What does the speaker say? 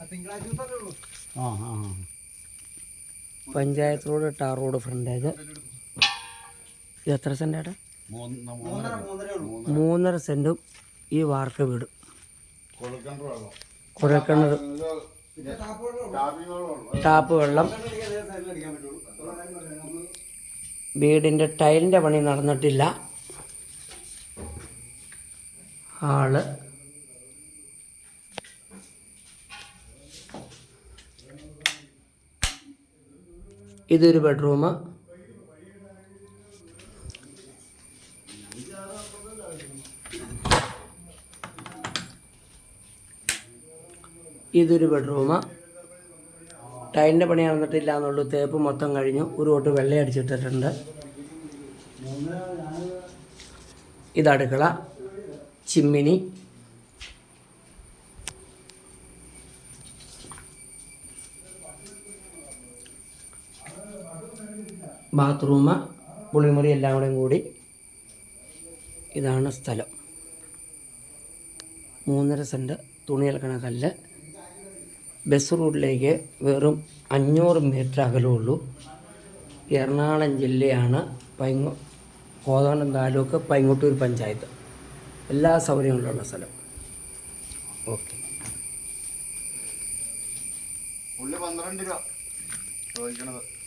ആ ആ ആ. Panchayat road tar road frontage. ഇത് എത്ര സെന്റാണ് മൂന്ന് മൂന്നര. സെന്റും ഈ വാർക്ക വീട്. പിന്നെ ടാപ്പ് വെള്ളം. വീടിന്റെ ടൈലിന്റെ പണി നടന്നിട്ടില്ല. വെള്ളം ഇതൊരു ബെഡ്റൂമ് ഇതൊരു ബെഡ്റൂമ് ടൈലിന്റെ പണി നടന്നിട്ടില്ല എന്നുള്ളൂ തേപ്പ് മൊത്തം കഴിഞ്ഞു. ഒരു തൊട്ട് വെള്ളയടിച്ചിട്ടിട്ടുണ്ട് ഇത് അടുക്കള ചിമ്മിനി ബാത്റൂം പുളിമുറി എല്ലാം കൂടെയും കൂടി ഇതാണ് സ്ഥലം. മൂന്നര സെന്റ് തുണി അലക്കണ കല്ല്. ബസ് റൂട്ടിലേക്ക് വെറും അഞ്ഞൂറ് മീറ്റർ അകലമുള്ളൂ എറണാകുളം ജില്ലയാണ് പൈങ്ങോ കോതമംഗലം താലൂക്ക് പൈങ്ങോട്ടൂർ പഞ്ചായത്ത്. എല്ലാ സൗകര്യങ്ങളുള്ള സ്ഥലം. ഓക്കെ. പന്ത്രണ്ട് രൂപ ചോദിക്കണത്.